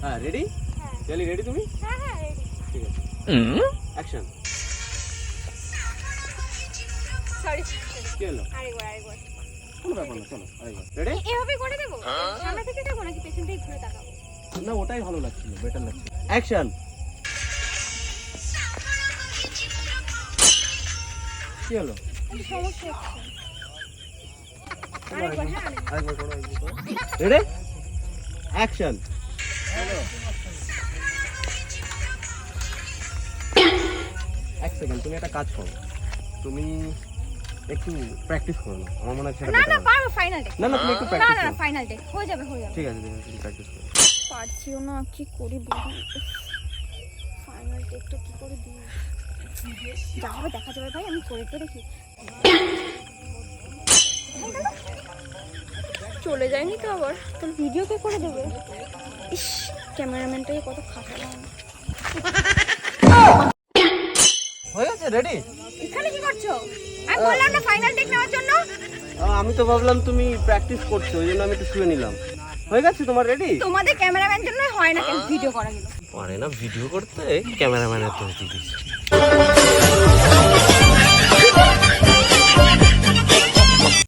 হ্যাঁ রেডি হ্যাঁ। চলি রেডি তুমি? হ্যাঁ হ্যাঁ ঠিক আছে। Action Sorry, sorry। কি হলো? আরেকবার, আরেকবার। কোনো ব্যাপার না চলো আরেকবার রেডি এ- করে দেবো? সামনে থেকে দেবো নাকি পেছন থেকে ঘুরে তাকাবো? না ওটাই ভালো লাগছিল বেটার লাগছিল। অ্যাকশন কি হলো? সমস্যা হচ্ছে। আরেকবার, হ্যাঁ, আরেকবার। আরেকবার করো রেডি অ্যাকশন এক সেকেন্ড তুমি একটা কাজ করো। তুমি একটু প্র্যাকটিস করো না আমার মনে হয় সেটা না না। পারব ফাইনাল ডে না না তুমি একটু প্র্যাকটিস না করো। ফাইনাল ডে হয়ে যাবে হয়ে যাবে। ঠিক আছে ঠিক আছে প্র্যাকটিস করো। পারছিও না কি করি বলি ফাইনাল টেকটা কি করে দিই? যা হবে দেখা যাবে ভাই আমি করে তো দেখি। চলে যায়নি তো আবার। তোর ভিডিও কে করে দেবে? ইস ক্যামেরাম্যানটাকে কত খাটালাম। হয়ে গেছে রেডি এখানে কি করছ? আমি বললাম না ফাইনাল টেক নেওয়ার জন্য। আমি তো ভাবলাম তুমি প্র্যাকটিস করছ ওই জন্য আমি একটু শুয়ে নিলাম। হয়ে গেছে তোমার রেডি তোমাদের ক্যামেরাম্যান জন্য হয় না কেন? ভিডিও করা গেল। পারে না ভিডিও করতে ক্যামেরাম্যানের তো দিদিস